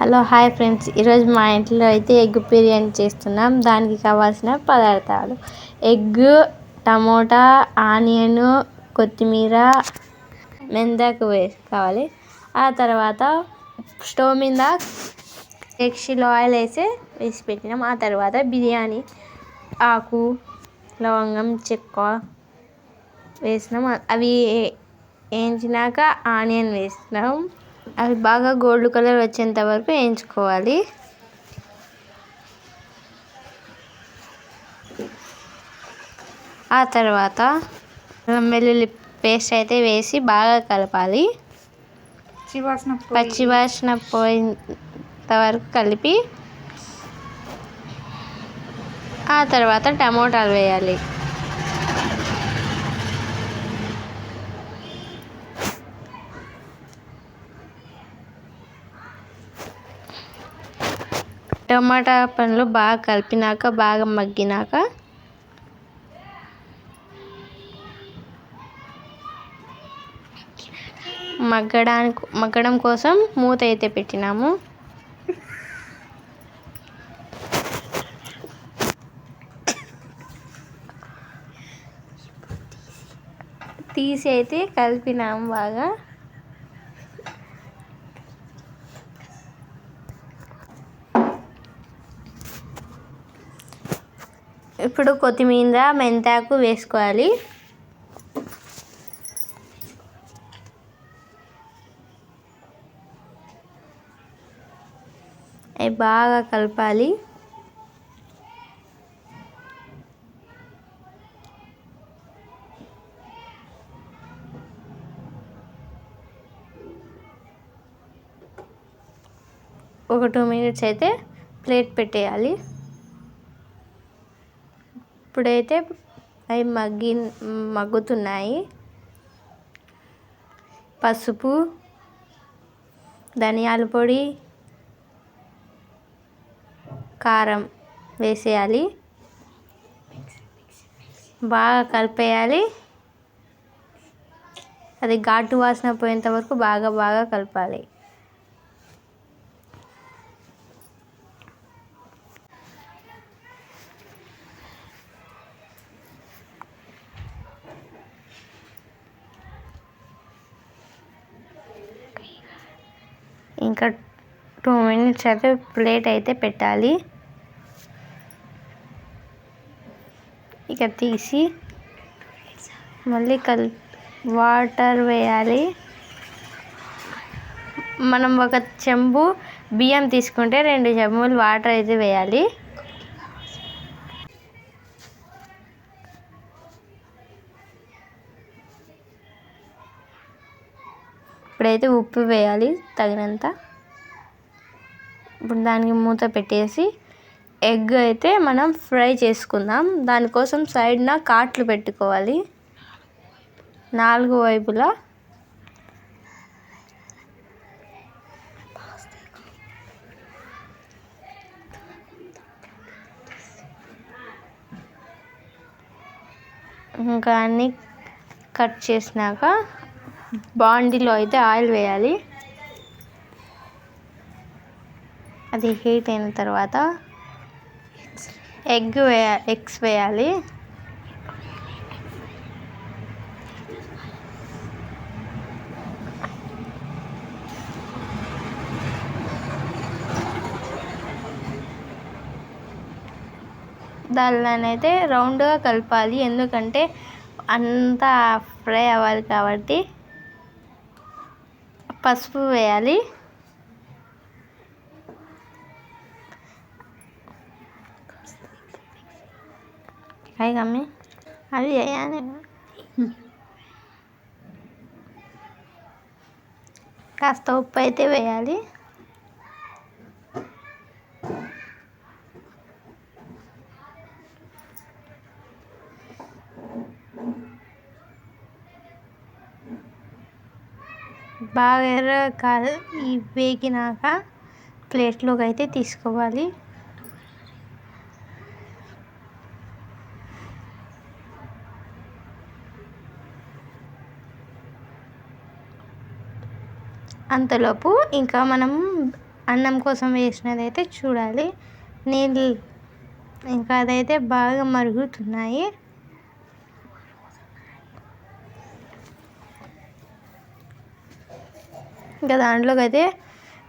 Hello hi friends. ఈరోజు మా ఇంట్లో అయితే ఎగ్ బిర్యానీ చేస్తున్నాం. దానికి కావాల్సిన పదార్థాలు. ఎగ్ టమోటా ఆనియన్ కొత్తిమీర మెందాకు వేసుకోవాలి ఆ తర్వాత స్టవ్ మీద ఎగ్షిలో ఆయిల్ వేసి వేసి పెట్టినాం. ఆ తర్వాత బిర్యానీ ఆకు లవంగం చెక్క వేసినాం. అవి వేయించినాక ఆనియన్ వేసినాం. అవి బాగా గోల్డ్ కలర్ వచ్చేంత వరకు వేయించుకోవాలి. ఆ తర్వాత వెల్లుల్లి పేస్ట్ అయితే వేసి బాగా కలపాలి. పచ్చి వాసన పోయేంత వరకు కలిపి ఆ తర్వాత టమోటాలు వేయాలి. టమాటా పండ్లు బాగా కలిపినాక బాగా మగ్గినాక మగ్గడానికి మగ్గడం కోసం మూత అయితే పెట్టినాము. తీసి అయితే కలిపినాము బాగా. ఇప్పుడు కొత్తిమీర మెంతాకు వేసుకోవాలి. అవి బాగా కలపాలి. ఒక టూ మినిట్స్ అయితే ప్లేట్ పెట్టేయాలి. ఇప్పుడైతే అవి మగ్గి మగ్గుతున్నాయి. పసుపు ధనియాల పొడి కారం వేసేయాలి. బాగా కలిపేయాలి. అది ఘాటు వాసన పోయేంత వరకు బాగా బాగా కలపాలి. ఇంకా టూ మినిట్స్ అయితే ప్లేట్ అయితే పెట్టాలి. ఇక తీసి మళ్ళీ కల్ వాటర్ వేయాలి. మనం ఒక చెంబు బియ్యం తీసుకుంటే రెండు చెంబులు వాటర్ అయితే వేయాలి. ఇప్పుడైతే ఉప్పు వేయాలి తగినంత. ఇప్పుడు దానికి మూత పెట్టేసి ఎగ్ అయితే మనం ఫ్రై చేసుకుందాం. దానికోసం సైడ్న కాట్లు పెట్టుకోవాలి. నాలుగు వైపులా ఇంకా అన్నీ కట్ చేసినాక బాండీలో అయితే ఆయిల్ వేయాలి. అది హీట్ అయిన తర్వాత ఎగ్ వేయ ఎగ్స్ వేయాలి. దానిలోనైతే రౌండ్గా కలపాలి. ఎందుకంటే అంతా ఫ్రై అవ్వాలి కాబట్టి పసుపు వేయాలి. హాయ్ కమ్మి అవి వేయాలి కాస్త ఉప్పు అయితే వేయాలి. బాగా ఎర్ర కాదు ఈ వేగినాక ప్లేట్లోకి అయితే తీసుకోవాలి. అంతలోపు ఇంకా మనం అన్నం కోసం వేసినది అయితే చూడాలి. నీళ్ళు ఇంకా అదైతే బాగా మరుగుతున్నాయి. ఇంకా దాంట్లోకి అయితే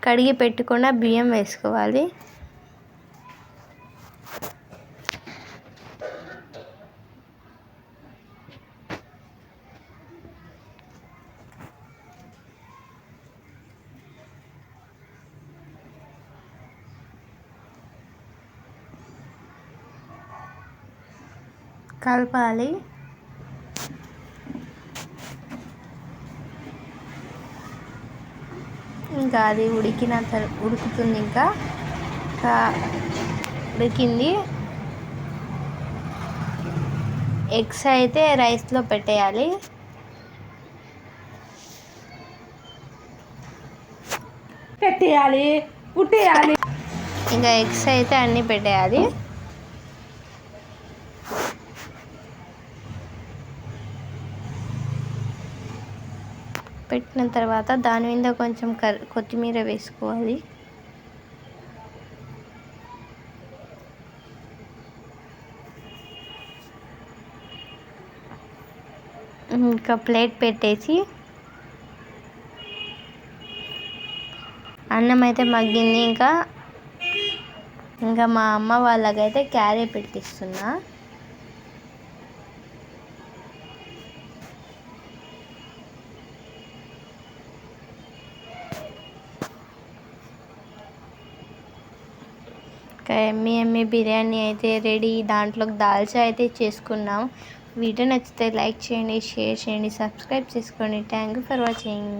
కడిగి పెట్టుకున్న బియ్యం వేసుకోవాలి. కలపాలి. ఇంకా అది ఉడికిన ఉడుకుతుంది ఇంకా. ఉడికింది. ఎగ్స్ అయితే రైస్లో పెట్టేయాలి. పెట్టేయాలి కుట్టేయాలి. ఇంకా ఎగ్స్ అయితే అన్నీ పెట్టేయాలి. పెట్టిన తర్వాత దాని మీద కొంచెం కర్ కొత్తిమీర వేసుకోవాలి. ఇంకా ప్లేట్ పెట్టేసి అన్నం అయితే మగ్గింది. ఇంకా ఇంకా మా అమ్మ వాళ్ళకైతే క్యారీ పెట్టిస్తున్నా. ఎమ్మీ ఎమ్మీ బిర్యానీ అయితే రెడీ. దాంట్లోకి దాల్చా అయితే చేసుకున్నాం. వీడియో నచ్చితే లైక్ చేయండి షేర్ చేయండి సబ్స్క్రైబ్ చేసుకోండి. Thank you for watching.